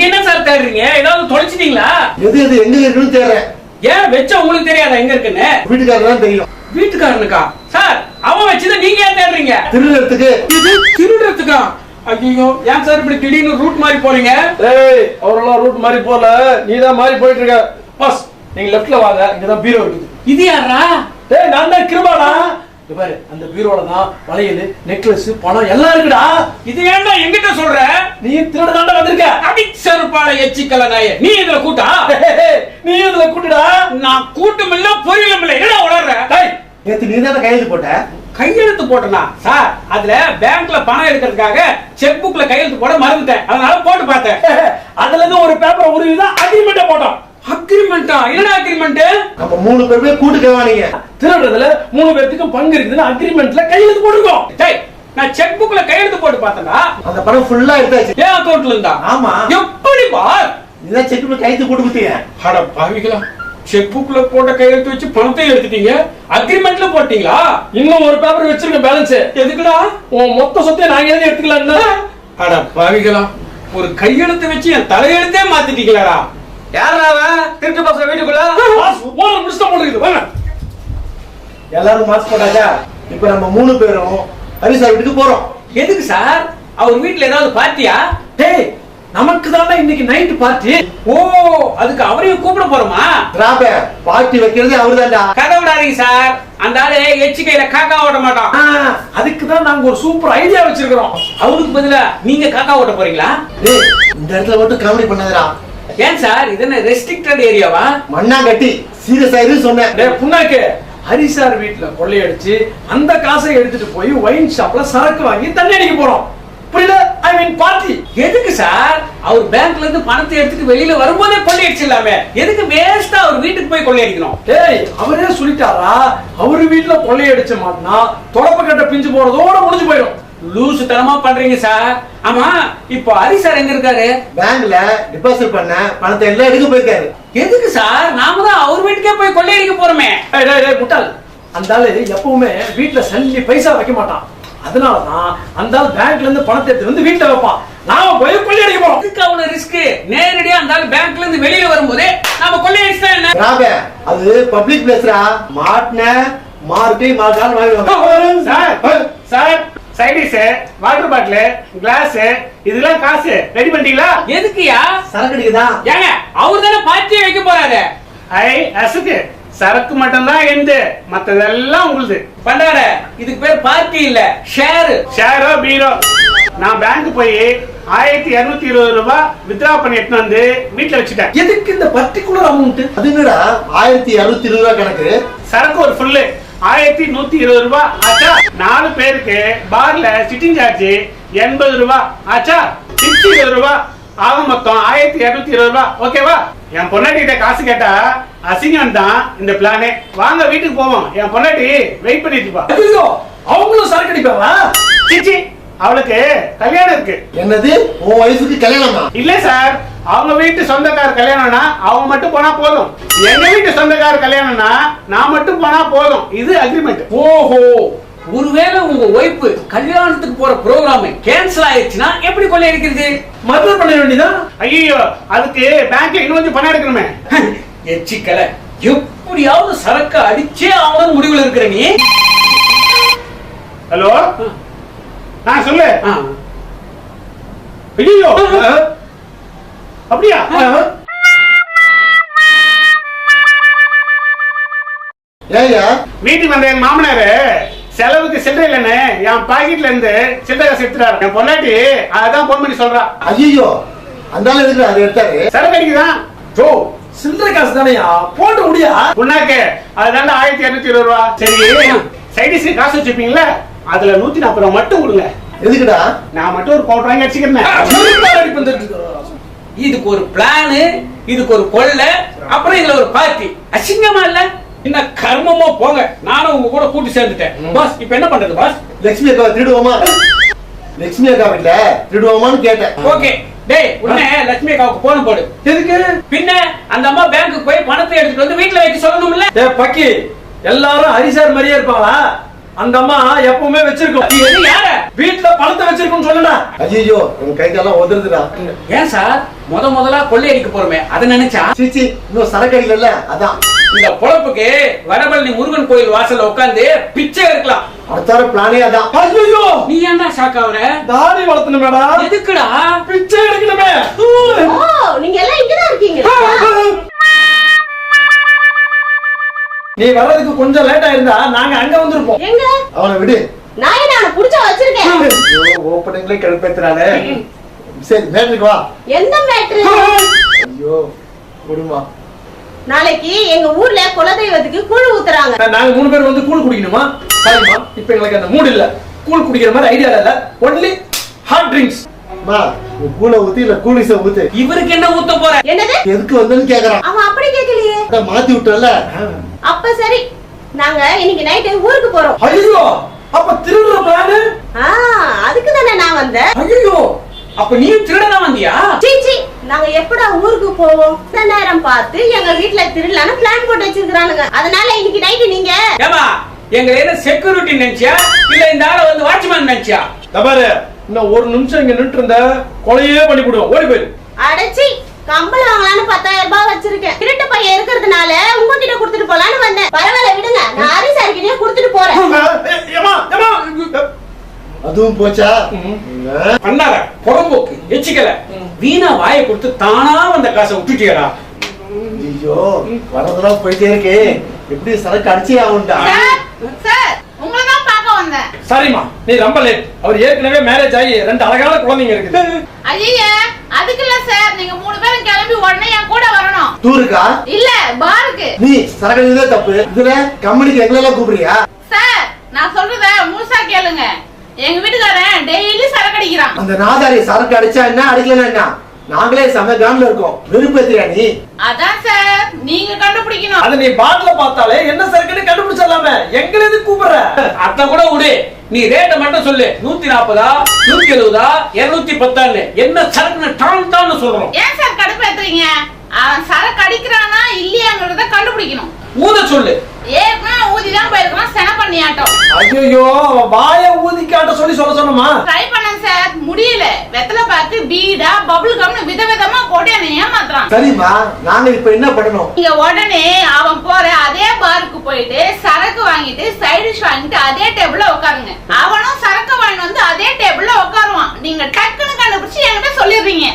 தேடுறீங்க? ஏதாவது தொலைச்சிட்டீங்களா? எது எது எங்க இருக்குன்னு தேடுறேன் ஏன் வச்ச உங்களுக்கு தெரியாதா எங்க இருக்குன்னு? வீட்டுக்காரர் தான் தெரியும். வீட்டுக்காரனுக்கா? சார் அவன் வச்சதை நீங்க ஏன் தேடுறீங்க? திருடுறதுக்கு. இது திருடுறதுக்கா? ஐயோ ஏன் சார் இப்படி திடீர்னு ரூட் மாதிரி போறீங்க? ஏய் அவரெல்லாம் ரூட் மாதிரி போல நீ தான் மாதிரி போயிட்டு இருக்க பாஸ் நீங்க லெஃப்ட்ல வாங்க. இங்கதான் பீரோ இருக்குது. இது யாரா டேய் நான் தான் கிருபாடா இங்க பாரு அந்த பீரோல தான் வளையல் நெக்லஸ் பணம் எல்லாம் இருக்குடா. இது ஏன்டா எங்கிட்ட சொல்ற? நீ திருட தாண்டா வந்திருக்க. அடி செருப்பால எச்சிக்கல நாய நீ இதுல கூட்டா? நீ இதுல கூட்டுடா. நான் கூட்டம் இல்ல பொரியலும் இல்ல என்ன உளர்ற? டேய், நேத்து நீ தானே கையெழுத்து போட்ட. கையெழுத்து போட்டனா? சார் அதுல பேங்க்ல பணம் எடுக்கிறதுக்காக செக் புக்ல கையெழுத்து போட மறந்துட்டேன். அதனால போட்டு பார்த்தேன். அதுல இருந்து ஒரு பேப்பர் உருவி தான் அக்ரிமெண்ட்டை போட்டோம். அக்ரிமெண்டா என்னடா அக்ரிமெண்ட் நம்ம மூணு பேருமே கூட்டு கேவானீங்க திருடுறதுல மூணு பேர்த்துக்கும் பங்கு இருக்குதுன்னு அக்ரிமெண்ட்ல கையெழுத்து போட்டிருக்கோம். டேய் நான் செக் புக்ல கையெழுத்து போட்டு பார்த்தேன்டா. அந்த பணம் ஃபுல்லா எடுத்தாச்சு. ஏன் அக்கௌண்ட்ல இருந்தா? ஆமா. எப்படி பார்? நீதான் செக் பண்ணி கையெழுத்து போட்டு கொடுத்தீங்க. அட பாவிகளா. செக் புக்ல போட்ட கையெழுத்து வச்சு பணத்தை எடுத்துட்டீங்க. அக்ரிமெண்ட்ல போட்டீங்களா? இன்னும் ஒரு பேப்பர் வச்சிருக்க பேலன்ஸ் எதுக்குடா? உன் மொத்த சொத்தையும் நாங்க எழுதி எடுத்துக்கலாம் அட பாவிகளா. ஒரு கையெழுத்து வச்சு என் தலையெழுத்தே மாத்திட்டீங்களாடா. யாரா அவன்? திருட்டு பசங்க வீட்டுக்குள்ள? முடிச்சுட்டு போட்டுருக்குது வாங்க. எல்லாரும் மாஸ்க் போட்டாச்சா? இப்ப நம்ம மூணு பேரும் ஹரி சார் வீட்டுக்கு போறோம். எதுக்கு சார்? அவர் வீட்ல ஏதாவது பார்ட்டியா? டேய் நமக்கு தானே இன்னைக்கு நைட் பார்ட்டி ஓ அதுக்கு அவரையும் கூப்பிட போறோமா? ராப பார்ட்டி வைக்கிறது அவருதான்டா. கதை விடாதீங்க சார். அந்த ஆளு எச்சி கையில காக்கா ஓட்ட மாட்டான். அதுக்கு தான் நாங்க ஒரு சூப்பர் ஐடியா வச்சிருக்கிறோம். அவருக்கு பதிலா நீங்க காக்கா ஓட்ட போறீங்களா? டேய் இந்த இடத்துல மட்டும் காமெடி பண்ணாதடா. ஏன் சார்? இது என்ன ரெஸ்ட்ரிக்டட் ஏரியாவா மண்ணா கட்டி சீரியஸ் ஆயிரு சொன்னேன். டேய் புண்ணாக்கு. ஹரி சார் வீட்ல கொள்ளையடிச்சு அந்த காசை எடுத்துட்டு போய் ஒயின் ஷாப்ல சரக்கு வாங்கி தண்ணி அடிக்க போறோம். புரியல ஐ மீன் பார்ட்டி எதுக்கு சார்? அவர் பேங்க்ல இருந்து பணத்தை எடுத்துட்டு வெளியில வரும்போதே கொள்ளையடிச்சிடலாமே எதுக்கு வேஸ்டா அவர் வீட்டுக்கு போய் கொள்ளையடிக்கணும்? டேய் அவரே சொல்லிட்டாரா? அவரு வீட்ல கொள்ளையடிச்ச மாட்டினா தொடப்ப கட்ட பிஞ்சு போறதோட முடிஞ்சு போயிடும். லூசு தனமா பண்றீங்க சார். ஆமா இப்போ ஹரி சார் எங்க இருக்காரு? பேங்க்ல டெபாசிட் பண்ண பணத்தை எல்லாம் எடுக்க போயிருக்காரு. எதுக்கு சார்? நாம தான் அவர் வீட்டுக்கே போய் கொள்ளையடிக்க போறோமே. முட்டாள். அந்த ஆளு எப்பவுமே வீட்ல சல்லி பைசா வைக்க மாட்டான். அதனாலதான் அந்த ஆள் பேங்க்ல இருந்து பணத்தை எடுத்து வந்து வீட்ல வைப்பான். நாம போய் கொள்ளையடிக்க போறோம். எதுக்கு அவ்வளவு ரிஸ்க் நேரடியா அந்த ஆளு பேங்க்ல இருந்து வெளியில வரும்போதே நாம கொள்ளையடிச்சா என்ன? அது பப்ளிக் பிளேஸ்ரா மாட்டின மார்க்கை வாங்குவாங்க sir sir side dish water bottle glass இதெல்லாம் காசு. ரெடி பண்ணிட்டீங்களா? எதுக்குயா சரக்கு அடிக்குதான் ஏங்க அவர் தானே பார்ட்டியை வைக்க போறாரு. ஐ அசுக்கு சரக்கு மட்டும்தான் எந்து மத்ததெல்லாம் உங்களுது. பண்டார இதுக்கு பேர் பார்ட்டி இல்ல ஷேர். ஷேரோ பீரோ. நான் பேங்க் போய் ஆயிரத்தி இருநூத்தி இருபது ரூபாய் வித்ரா பண்ணி எடுத்துன்னு வந்து வீட்டுல வச்சுட்டேன். எதுக்கு இந்த பர்டிகுலர் அமௌண்ட் அது என்னடா? ஆயிரத்தி அறுபத்தி இருபது ரூபா கணக்கு. சரக்கு ஒரு ஃபுல்லு ஆயிரத்தி நூத்தி இருபது ரூபாய் ஆச்சா? நாலு பேருக்கு பார்ல சிட்டிங் சார்ஜ் எண்பது ரூபாய் ஆச்சா? இருபது ரூபாய் ஆக மொத்தம் ஆயிரத்தி இருநூத்தி இருபது ரூபாய் ஓகேவா என் பொண்டாட்டி கிட்ட காசு கேட்டா அசிங்கம் தான் இந்த பிளானே வாங்க வீட்டுக்கு போவோம். என் பொண்டாட்டி வெயிட் பண்ணிட்டு அவங்களும் சரக்கு அடிப்பாங்களா? சிச்சி அவளுக்கு கல்யாணம் இருக்கு. என்னது? உன் வயசுக்கு கல்யாணமா? இல்ல சார் அவங்க வீட்டு சொந்தக்கார கல்யாணம்னா அவங்க மட்டும் போனா போதும். எங்க வீட்டு சொந்தக்கார கல்யாணம்னா நான் மட்டும் போனா போதும். இது அக்ரிமெண்ட் ஓஹோ. ஒருவேளை உங்க ஒய்ஃப் கல்யாணத்துக்கு போற ப்ரோக்ராம் கேன்சல் ஆயிடுச்சுன்னா எப்படி கொள்ளையடிக்கிறது மர்டர் பண்ண வேண்டியதான் ஐயோ அதுக்கு பேங்க்ல இன்னும் கொஞ்சம் பணம் எடுக்கணுமே. எச்சிக்கல. எப்படியாவது சரக்கு அடிச்சே ஆகணும் முடிவுல இருக்கிற நீ? ஹலோ? நான் சொல்லு. ஐயோ அப்படியா? ஏய்யா வீட்டுக்கு வந்த எங்க மாமனாரு செலவுக்கு சில்லறை இல்லைன்னு என் பாக்கெட்ல இருந்து சில்லறை காசு எடுத்துறாரு என் பொண்டாட்டி அதான் போன் பண்ணி சொல்றா. ஐயோ அந்த எதுக்கு அதை எடுத்தாரு. சரக்கு அடிக்குதான் ஜோ சில்லறை காசு தானையா? போட்டு முடியா? புண்ணாக்கு. அதுதாண்டா ஆயிரத்தி இருநூத்தி இருபது ரூபா. சரி சைடிஸ் காசு வச்சிருப்பீங்களா அதுல நூத்தி நாற்பது ரூபா மட்டும் கொடுங்க. எதுக்குடா? நான் மட்டும் ஒரு பவுடர் வாங்கி அடிச்சுக்கிறேன் இதுக்கு ஒரு பிளானு இதுக்கு ஒரு கொள்ளை அப்புறம் இதுல ஒரு பார்ட்டி அசிங்கமா இல்ல? என்ன கர்மமோ போங்க. நானும் உங்க கூட கூட்டி சேர்ந்துட்டேன். பாஸ் இப்ப என்ன பண்றது பாஸ் லட்சுமி அக்காவை திருடுவோமா? லட்சுமி அக்கா வீட்டுல திருடுவோமான்னு கேட்டேன். ஓகே. டேய் உடனே லட்சுமி அக்காவுக்கு போன் போடு. எதுக்கு? பின்ன அந்த அம்மா பேங்க்குக்கு போய் பணத்தை எடுத்துட்டு வந்து வீட்ல வைக்க சொல்லணும்ல? டே பக்கி எல்லாரும் ஹரிசார் மாதிரியே இருப்பாங்களா? அந்த அம்மா எப்பவுமே வச்சிருக்கோம். யார? வீட்டுல பணத்தை வச்சிருக்கோம்னு சொல்லுடா. ஐயோ உங்க கை காலம் உதறுதுடா. ஏன் சார்? முத முதலா கொள்ளையடிக்க போறோமே. அதை நினைச்சா? சீச்சி இன்னும் சரக்கு அடிக்கல அதான். இந்த பொழப்புக்கு வடபழனி முருகன் கோயில் வாசல்ல உட்கார்ந்து பிச்சை எடுக்கலாம். அடுத்த பிளானே அதான். ஐயோ நீ ஏன்டா ஷாக் ஆகுற? தாடி வளர்த்தணுமேடா. எதுக்குடா? பிச்சை எடுக்கணுமே. நீங்க எல்லாம் இங்கதான் இருக்கீங்க. நீ வர்றதுக்கு கொஞ்சம் லேட் ஆயிருந்தா நாங்க அங்க வந்திருப்போம். எங்க? அவனை விடு. நான் என்ன அவனை புடிச்சா வச்சிருக்கேன்? ஓப்பனிங்ல கடுப்பேத்துறானே. சரி மேட்டுக்கு வா. எந்த மேட்ரு ஐயோ குடுமா. நாளைக்கு எங்க ஊர்ல குலதெய்வத்துக்கு கூழ் ஊத்துறாங்க. நாங்க மூணு பேர் வந்து கூழ் குடிக்கணுமா? சரிம்மா. இப்ப எங்களுக்கு அந்த மூடு இல்ல. கூழ் குடிக்கிற மாதிரி ஐடியா இல்ல ஒன்லி ஹாட் ட்ரிங்க்ஸ் மா கூல ஊத்தி இல்ல கூலிச ஊத்து? இவருக்கு என்ன ஊத்த போற? என்னது? எதுக்கு வந்தேன்னு கேக்குறான். அவன் அப்படி கேட்கலையே. அதான் மாத்தி விட்டல அப்ப சரி. நாங்க இன்னைக்கு நைட்டு ஊருக்கு போறோம். ஐயோ! அப்ப திருடுற பிளானு ஆ அதுக்கு தானே நான் வந்தேன். ஐயோ! அப்ப நீ திருடனா வந்தியா? எப்படா ஊருக்கு போவோம். இந்த நேரம் பார்த்து எங்க வீட்ல திருடலான்னு பிளான் போட்டு வச்சிருக்கானுங்க அதனால இன்னைக்கு நைட்டு நீங்க ஏமா எங்க என்ன செக்யூரிட்டி நினைச்சியா? இல்ல இந்த ஆளை வந்து வாட்ச்மேன் நினைச்சியா? தபாரு இன்னும் ஒரு நிமிஷம் இங்க நின்று இருந்த கொலையே பண்ணி போடுவோம் ஓடி போயிரு. அடைச்சி கம்பளம் வாங்கலாம்னு பத்தாயிரம் ரூபாய் வச்சிருக்கேன். திருட்டு பையன் இருக்கிறதுனால உங்ககிட்ட கொடுத்துட்டு போலான்னு வந்தேன். பரவாயில்ல விடுங்க. நான் ஹரிசார்கிட்டயே கொடுத்துட்டு போறேன். ஏமா ஏமா அதுவும் போச்சா? பண்ணாத புறம்போக்கு எச்சிக்கல. வீணா வாயை கொடுத்து தானா வந்த காசை விட்டுட்டியடா. ஐயோ வரதெல்லாம் போயிட்டே இருக்கே. எப்படி சரக்கு அடிச்சே ஆகும்டா? சார் உங்களை தான் பார்க்க வந்தேன். சரிம்மா நீ ரொம்ப லேட் அவர் ஏற்கனவே மேரேஜ் ஆகி ரெண்டு அழகான குழந்தைங்க இருக்குது. ஐயா அதுக்கு இல்ல சார் நீங்க மூணு பேரும் கிளம்பி உடனே என் கூட வரணும். டூருக்கா? இல்ல பாருக்கு. நீ சரக்கு தப்பு. இதுல கம்பெனிக்கு எங்களெல்லாம் கூப்பிடுறியா? சார் நான் சொல்றத முழுசா கேளுங்க. எங்க வீட்டுக்காரன் டெய்லி சரக்கு அடிக்கிறான். அந்த நாதாரி சரக்கு அடிச்சா என்ன அடிக்கலன்னா என்ன? நாங்களே செம கிராம்ல இருக்கோம். வெறுப்பேத்தியா நீ? அதான் சார் நீங்க கண்டுபிடிக்கணும். அது நீ பாட்டில பார்த்தாலே என்ன சரக்குன்னு கண்டுபிடிச்சிடலாமே. எங்களை எதுக்கு கூப்பிடுற? அத கூட விடு. நீ ரேட்டை மட்டும் சொல்லு. நூத்தி நாற்பதா? நூத்தி எழுபதா இருநூத்தி பத்தான்னு. என்ன சரக்குன்னு டான் டான்னு சொல்றோம். ஏன் சார் கடுப்பேத்துறீங்க அவன் சரக்கு அடிக்கிறானா இல்லையாங்கிறத கண்டுபிடிக்கணும். ஊத சொல்லு. ஏற்கனவே ஊதி தான் போயிருக்கான் சென பண்ணியாட்டம். ஐயோ வாய ஊதி காட்ட சொல்லி சொல்ல சொன்னமா? ட்ரை பண்ணேன் சார். முடியல. வெத்தலை பார்த்து பீடா பபுள் கம்னு விதவிதமா போட்டு என்னை ஏமாத்துறான். சரிம்மா நாங்க இப்ப என்ன பண்ணணும்? நீங்க உடனே அவன் போற அதே பாருக்கு போயிட்டு சரக்கு வாங்கிட்டு சைடு டிஷ் வாங்கிட்டு அதே டேபிள்ல உட்காருங்க. அவனும் சரக்கு வாங்கிட்டு வந்து அதே டேபிள்ல உட்காருவான். நீங்க டக்குன்னு கண்டுபிடிச்சு என்கிட்ட சொல்லிடுறீங்க.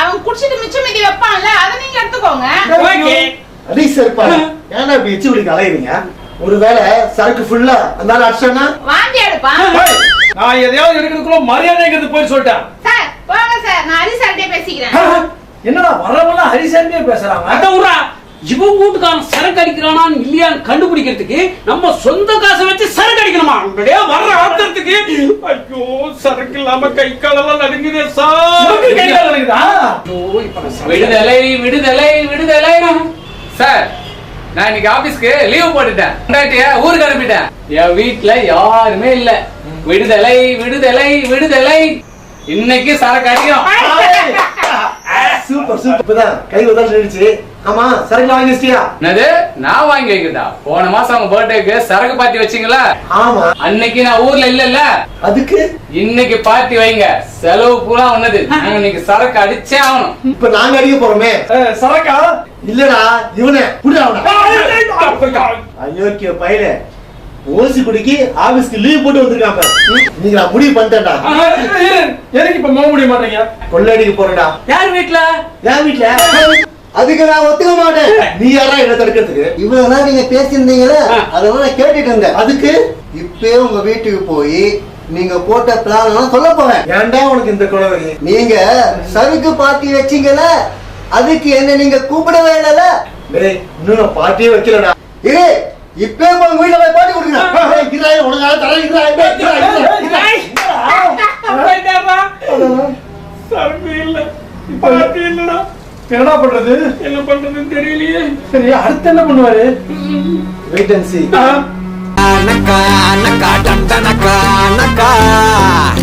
அவன் குடிச்சிட்டு மிச்சம் மீதி வைப்பான்ல அதை நீங்க எடுத்துக்கோங்க. ஓகே அடி சரிப்பா ஏன்னா இப்ப எச்சு விடிக்கு அலையுறீங்க? ஒருவேளை சரக்கு ஃபுல்லா அந்த ஆள் அடிச்சானா வாந்தி எடுப்பான் ஏய், நான் எதையாவது எடுக்கிறதுக்குள்ள மரியாதைங்கிறது போய் சொல்லிட்டேன். சார் போங்க சார் நான் ஹரிசார்ட்டே பேசிக்கிறேன். என்னடா வரவெல்லாம் ஹரிசாமியே பேசுறாங்க? அத விட்றா இவன் வீட்டுக்காரன் சரக்கு அடிக்கிறானான்னு இல்லையான்னு கண்டுபிடிக்கிறதுக்கு நம்ம சொந்த காசை வச்சு சரக்கு அடிக்கணுமா? அப்படியே வர்ற ஆத்திரத்துக்கு. ஐயோ சரக்கு இல்லாம கை காலெல்லாம் நடுங்குதே உனக்கு கை கால் வலிக்குதா? விடுதலை விடுதலை விடுதலை. சார் நான் இன்னைக்கு ஆபீஸ்க்கு லீவ் போட்டுட்டேன். ஊருக்கு அனுப்பிட்டேன். என் வீட்ல யாருமே இல்ல. விடுதலை விடுதலை விடுதலை. இன்னைக்கு சரக்கு அடிக்கும். சூப்பர் சூப்பர் இப்பதான் கை உதல் நின்றுச்சு ஆமா சரக்கு வாங்கி வச்சிட்டியா என்னது நான் வாங்கி வைக்கிறதா போன மாசம் அவங்க பர்த்டேக்கு சரக்கு பார்ட்டி வச்சீங்களா ஆமா அன்னைக்கு நான் ஊர்ல இல்லல்ல அதுக்கு இன்னைக்கு பார்ட்டி வைங்க செலவு பூரா ஒன்னது நாங்க இன்னைக்கு சரக்கு அடிச்சே ஆகணும் இப்ப நாங்க அடிக்க போறோமே சரக்கா இல்லடா இவனே புடிடா அவனை அயோக்கிய பையல ஓசி குடிக்கு ஆபீஸ்க்கு லீவ் போட்டு வந்திருக்காங்க. நீங்க நான் முடிவு பண்ணிட்டேன்டா. இரு, எதுக்கு இப்ப போக முடிய மாட்டீங்க கொள்ளடிக்க போறடா யார் வீட்டுல என் வீட்ல? அதுக்கு நான் ஒத்துக்க மாட்டேன். நீ யாரா என்ன தடுக்கிறதுக்கு? இவ்வளவு நேரம் நீங்க பேசியிருந்தீங்களே அதெல்லாம் நான் கேட்டுட்டு இருந்தேன் அதுக்கு? இப்பயே உங்க வீட்டுக்கு போய் நீங்க போட்ட பிளான் எல்லாம் சொல்ல போறேன். ஏன்டா உனக்கு இந்த குளவரி நீங்க சறுக்கு பார்ட்டி வச்சீங்கல்ல? அதுக்கு என்ன நீங்க கூப்பிடவே இல்லைல்ல? டேய் இன்னும் நான் பார்ட்டியே வைக்கலடா. இரு இப்பயே போய் உங்க வீட்டுல போய் பார்ட்டி கொடுக்குறேன். இறாய், உனக்காக தரேன், இறாய், இறாய், இல்ல. இல்லடா. என்னடா பண்றது? என்ன பண்றதுன்னு தெரியலையே. சரி அடுத்து என்ன பண்ணுவாரு? Naka, dan, dan, naka, naka.